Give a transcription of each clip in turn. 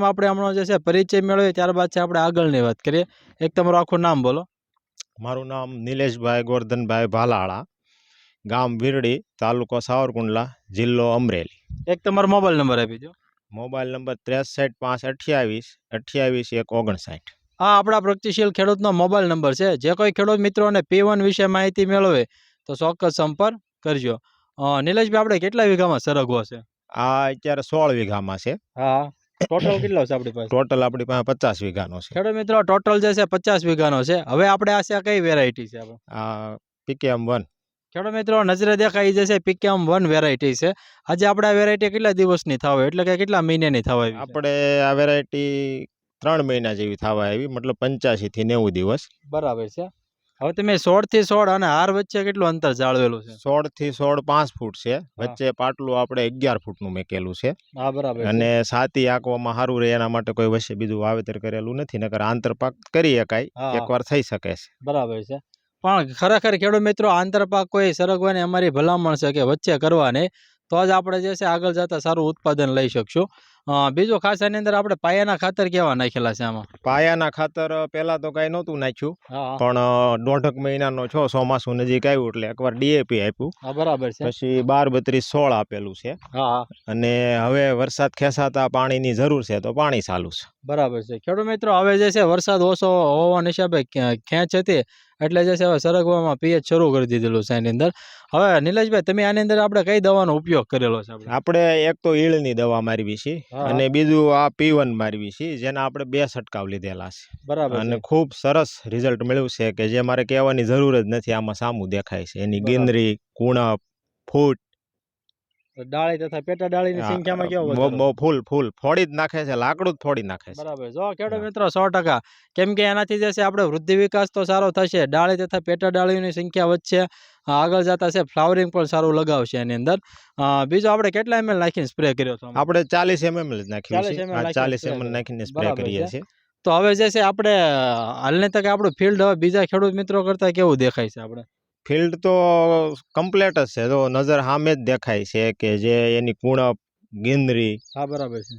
આપણે હમણાં જે છે પરિચય મેળવીએ ત્યારબાદ છે આપણે આગળની વાત કરીએ. એક તમારું આખું નામ બોલો. મારું નામ નિલેશભાઈ ગોરધનભાઈ ભાલાળા ગામ વીરડી તાલુકો સાવરકુંડલા જિલ્લો અમરેલી. એક તમારો મોબાઈલ નંબર આપી દો મોબાઈલ નંબર ત્રેસઠ પાંચ અઠ્યાવીસ અઠ્યાવીસ એક ઓગણસાઠ. આ આપણા પ્રગતિશીલ ખેડૂતનો મોબાઈલ નંબર છે. જે કોઈ ખેડૂત મિત્રોને પી વન વિશે માહિતી મેળવે તો ચોક્કસ સંપર્ક કરજો. નિલેશભાઈ આપણે કેટલા વીઘામાં સરગવો છે? આ અત્યારે સોળ વીઘામાં છે. હા. ટોટલ કેટલો છે આપણી પાસે? ટોટલ આપણી પાસે પચાસ વીઘાનો છે. ખેડૂત મિત્રો ટોટલ જે છે પચાસ વીઘાનો છે. હવે આપણે આ છે કઈ વેરાયટી છે આ પીકેએમ વન ખેડૂત મિત્રો નજરે દેખાઈ જશે પીકેમ વન વેરાયટી છે. આજે આપણે આ વેરાયટી કેટલા દિવસની થવા એટલે કે કેટલા મહિનાની થવા આપણે આ વેરાયટી ત્રણ મહિના જેવી થવા આવી મતલબ પંચ્યાસી થી નેવું દિવસ. બરાબર છે. હવે તમે સોળથી સોળ અને હાર વચ્ચે કેટલું અંતર જાળવેલું છે? સોળથી સોળ પાંચ ફૂટ છે. વચ્ચે પાટલું આપણે અગિયાર ફૂટનું મેકેલું છે. બરાબર અને સાતી આંકવામાં સારું રહે એના માટે કોઈ વચ્ચે બીજું વાવેતર કરેલું નથી નકર આંતરપાક કરી શકાય. એકવાર થઈ શકે છે. બરાબર છે. પણ ખરેખર ખેડૂત મિત્રો આંતરપાક કોઈ સરગવાની અમારી ભલામણ છે કે વચ્ચે કરવાની તો જ આપણે જે છે આગળ જતા સારું ઉત્પાદન લઈ શકશું. બીજું ખાસ એની અંદર આપણે પાયાના ખાતર કેવા નાખેલા છે આમાં? પાયાના ખાતર પહેલા તો કાંઈ નહોતું નાખ્યું. પણ દોઢક મહિનાનો છો ચોમાસું નજીક આવ્યું એટલે એકવાર ડીએપી આપ્યું. બરાબર છે. પછી બાર બત્રીસ સોળ આપેલું છે. અને હવે વરસાદ ખેંચાતા પાણીની જરૂર છે તો પાણી ચાલુ છે. બરાબર છે. ખેડૂત મિત્રો હવે જે છે વરસાદ ઓછો હોવાના હિસાબે ખેંચ હતી એટલે જે છે હવે સરગવામાં પીએચ શરૂ કરી દીધેલું છે એની અંદર. હવે નિલેશભાઈ તમે આની અંદર આપણે કઈ દવાનો ઉપયોગ કરેલો છે આપણે એક તો ઈળની દવા મારવી છે. અને બીજું આ પીવન મારવી છે જેના આપણે બે છંટકાવ લીધેલા છે. બરાબર અને ખૂબ સરસ રિઝલ્ટ મળ્યું છે કે જે મારે કહેવાની જરૂર જ નથી આમાં સામું દેખાય છે. એની. ગીંદરી કુણપ ફૂટ ડાળી તથા પેટા ડાળીની સંખ્યામાં કેવો વધારો? ફૂલ ફૂલ. ફોડી જ નાખે છે લાકડું જ ફોડી નાખે છે. બરાબર. જો ખેડૂત મિત્રો સો ટકા. કેમ કે એનાથી જે છે આપણે વૃદ્ધિ વિકાસ તો સારો થશે ડાળી તથા પેટા ડાળીની સંખ્યા વધશે આગળ જતા છે ફ્લાવરિંગ પણ સારું લગાવશે એની અંદર. બીજો આપણે કેટલા એમએલ નાખીને સ્પ્રે કર્યો હતો? આપણે ચાલીસ એમએમ જ નાખ્યું 40 છે. ml હા નાખીને ચાલીસ એમએલ નાખીને સ્પ્રે કરીએ છીએ. તો હવે જે છે આપણે હાલની તકે આપણું ફિલ્ડ હવે બીજા ખેડૂત મિત્રો કરતા કેવું દેખાય છે આપણે? ફિલ્ડ તો કમ્પ્લેટ જ છે. તો નજર સામે જ દેખાય છે કે જે એની કુણપ ગીનરી હા બરાબર છે.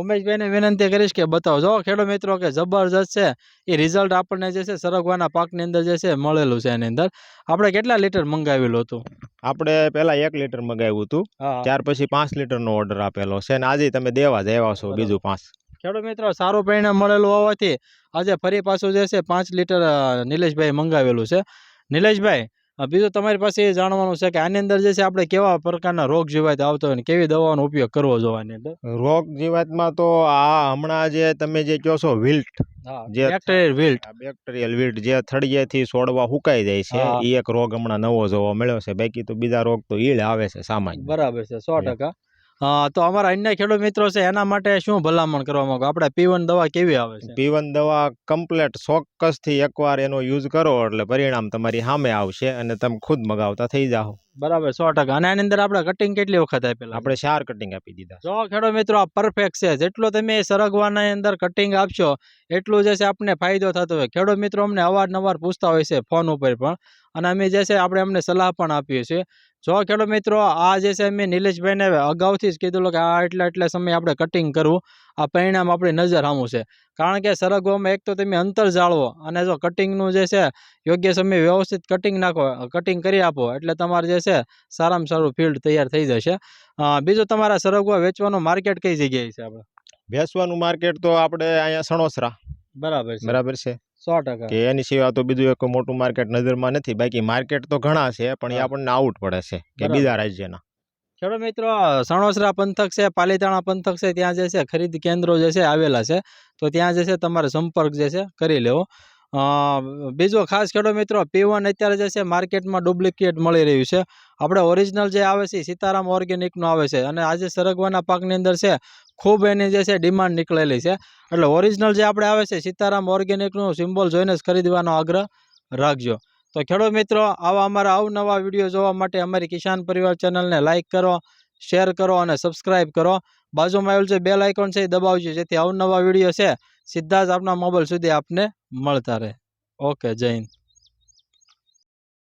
ઉમેશભાઈને વિનંતી કરીશ કે બતાવો. જો ખેડૂત મિત્રો કે જબરજસ્ત છે એ રિઝલ્ટ આપણને જે છે સરગવાના પાકની અંદર જે છે મળેલું છે એની અંદર. આપણે કેટલા લીટર મંગાવેલું હતું? આપણે પહેલા એક લીટર મગાવ્યું હતું. ત્યાર પછી પાંચ લીટરનો ઓર્ડર આપેલો છે અને આજે તમે દેવા જ આવ્યા છો બીજું પાંચ. ખેડૂત મિત્રો સારું પરિણામ મળેલું હોવાથી આજે ફરી પાછું જે છે પાંચ લીટર નિલેશભાઈ મંગાવેલું છે. નિલેશભાઈ બીજું તમારી પાસે એ જાણવાનું છે કે આની અંદર જે છે આપણે કેવા પ્રકારના રોગ જીવાત આવતો હોય ને કેવી દવાનો ઉપયોગ કરવો જોવાની અંદર? રોગ જીવાતમાં તો આ હમણાં જે તમે જે કહો છો વિલ્ટ જે બેક્ટેરિયલ વિલ્ટ બેક્ટેરિયલ વિલ્ટ જે થળિયેથી છોડવા સુકાઈ જાય છે એ એક રોગ હમણાં નવો જોવા મળ્યો છે. બાકી તો બીજા રોગ તો ઈળ આવે છે સામાન્ય. બરાબર છે સો ટકા. તો અમારા અન્ય ખેડૂત મિત્રો છે એના માટે શું ભલામણ કરવા માંગો? આપણે પીવન દવા કેવી આવે છે? પીવન દવા કમ્પ્લેટ ચોક્કસથી એકવાર એનો યુઝ કરો એટલે પરિણામ તમારી સામે આવશે અને તમે ખુદ મગાવતા થઈ જાઓ. બરાબર સો ટકા. અને આની અંદર આપણે કટિંગ કેટલી વખત આપેલા આપણે ચાર કટિંગ આપી દીધા. જો ખેડૂત મિત્રો આ પરફેક્ટ છે. જેટલો તમે સરગવાના અંદર કટિંગ આપશો એટલું જે છે આપણને ફાયદો થતો હોય. ખેડૂત મિત્રો અમને અવારનવાર પૂછતા હોય છે ફોન ઉપર પણ. અને અમે જે છે આપણે અમને સલાહ પણ આપીએ છીએ. જો ખેડૂત મિત્રો આ જે છે મેં નિલેશભાઈને અગાઉથી જ કીધું કે આ એટલા એટલા સમય આપણે કટિંગ કરવું. આ પરિણામ આપણી નજર સામું છે. કારણ કે સરગવામાં એક તો તમે અંતર જાળવો અને જો કટિંગનું જે છે યોગ્ય સમય વ્યવસ્થિત કટિંગ નાખો કટિંગ કરી આપો એટલે તમારે જે છે સારામાં સારું ફિલ્ડ તૈયાર થઈ જશે. બીજું તમારા સરગવા વેચવાનું માર્કેટ કઈ જગ્યાએ છે આપણે વેચવાનું માર્કેટ તો આપણે અહીંયા સણોસરા. બરાબર છે. બરાબર છે. સો ટકા. કે એની સિવાય તો બીજું એક મોટું માર્કેટ નજરમાં નથી. બાકી માર્કેટ તો ઘણા છે પણ એ. આપણને આઉટ પડે છે કે બીજા રાજ્યના. ખેડૂત મિત્રો સણોસરા પંથક છે પાલીતાણા પંથક છે ત્યાં જે છે ખરીદ કેન્દ્રો જે છે આવેલા છે. તો ત્યાં જે છે તમારે સંપર્ક જે છે કરી લેવો. બીજો ખાસ ખેડૂત મિત્રો પીવન અત્યારે જે છે માર્કેટમાં ડુપ્લિકેટ મળી રહ્યું છે. આપણે ઓરિજિનલ જે આવે છે સીતારામ ઓર્ગેનિકનું આવે છે. અને આજે સરગવાના પાકની અંદર છે ખૂબ એની જે છે ડિમાન્ડ નીકળેલી છે. એટલે ઓરિજિનલ જે આપણે આવે છે, સીતારામ ઓર્ગેનિકનું સિમ્બોલ જોઈને જ ખરીદવાનો આગ્રહ રાખજો. તો ખેડૂત મિત્રો, આવા અમારા અવનવા વીડિયો જોવા માટે અમારી કિસાન પરિવાર ચેનલને લાઇક કરો શેર કરો અને સબસ્ક્રાઇબ કરો. બાજુમાં આવેલું જે બેલ આઇકોન છે એ દબાવજો, જેથી અવનવા વીડિયો છે સીધા જ આપના મોબાઈલ સુધી આપને મળતા રહે. ઓકે જય હિન્દ.